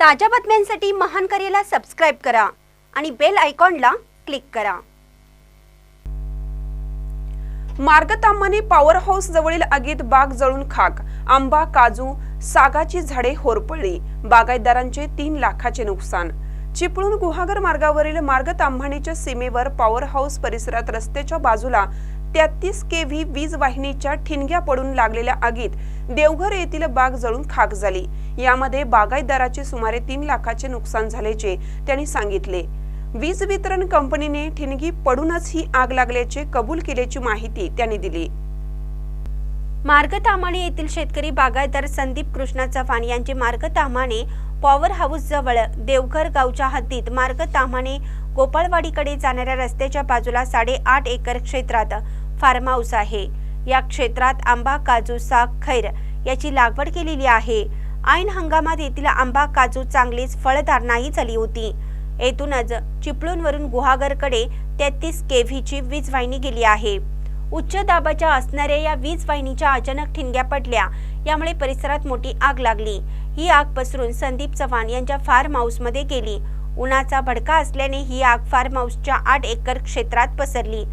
ताज्या बातम्यांसाठी महान करेला सबस्क्राईब करा आणि बेल आयकॉनला क्लिक करा. मार्गतांबणी पॉवर हाऊस जवळील आगीत बाग जळून खाक. आंबा काजू सागाची झाडे होरपळली. बागायतदारांचे तीन लाखाचे नुकसान. चिपळूण गुहागर मार्गावरील मार्ग तांभाणीच्या सीमेवर पॉवर हाऊस परिसरात रस्त्याच्या बाजूला तेहतीस के व्ही वीज वाहिनीच्या ठिणग्या पडून लागलेल्या आगीत देवघर येथील बाग जळून खाक झाली. यामध्ये बागायतदाराचे सुमारे तीन लाखाचे नुकसान झाल्याचे त्यांनी सांगितले. वीज वितरण कंपनीने ठिणगी पडूनच ही आग लागल्याचे कबूल केल्याची माहिती त्यांनी दिली. मार्ग तामाणे येथील शेतकरी बागायतदार संदीप कृष्णा चव्हाण यांचे मार्ग तामाणे पॉवर हाऊस जवळ देवघर गावच्या हद्दीत मार्ग तामाणे गोपाळवाडीकडे जाणाऱ्या रस्त्याच्या बाजूला साडेआठ एकर क्षेत्रात फार्म हाऊस आहे. या क्षेत्रात आंबा काजू साग खैर याची लागवड केलेली आहे. ऐन हंगामात येथील आंबा काजू चांगलीच फळदार नाही झाली होती. येथूनच चिपळूणवरून गुहागरकडे तेहतीस केव्हीची वीज वाहिनी गेली आहे. उच्च दाबाच्या असणाऱ्या या वीज वाहिनीच्या अचानक ठिणग्या पडल्या. यामुळे परिसरात मोठी आग लागली. ही आग पसरून संदीप चव्हाण यांच्या फार्म हाऊसमध्ये गेली. उन्हाचा भडका असल्याने ही आग फार्म हाऊसच्या आठ एकर क्षेत्रात पसरली.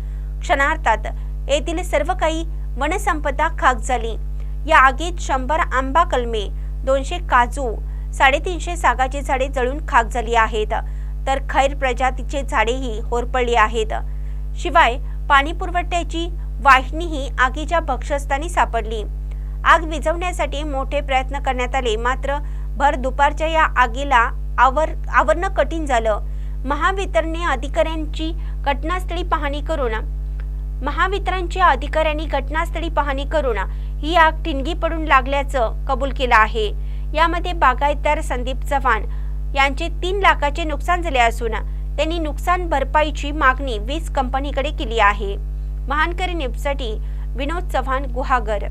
क्षणार्थात येथील सर्व काही वनसंपदा खाक झाली. या आगीत शंभर आंबा कलमे दोनशे काजू साडेतीनशे सागाची झाडे जळून खाक झाली आहेत. तर खैर प्रजातीचे झाडेही होरपळली आहेत. शिवाय पाणी पुरवठ्याची वाहिनीही आगीच्या भक्षस्थानी सापडली. आग विझवण्यासाठी मोठे प्रयत्न करण्यात आले मात्र भर दुपारच्या या आगीला आवर आवरणं कठीण झालं. महावितरणने अधिकाऱ्यांची घटनास्थळी पाहणी करून महावितरणच्या अधिकाऱ्यांनी घटनास्थळी पाहणी करून ही आग ठिणगी पडून लागल्याचं कबूल केलं आहे. यामध्ये बागायतदार संदीप चव्हाण यांचे तीन लाखाचे नुकसान झाले असून त्यांनी नुकसान भरपाईची मागणी वीज कंपनीकडे केली आहे. महानकरी न्यूजसाठी विनोद चव्हाण गुहागर.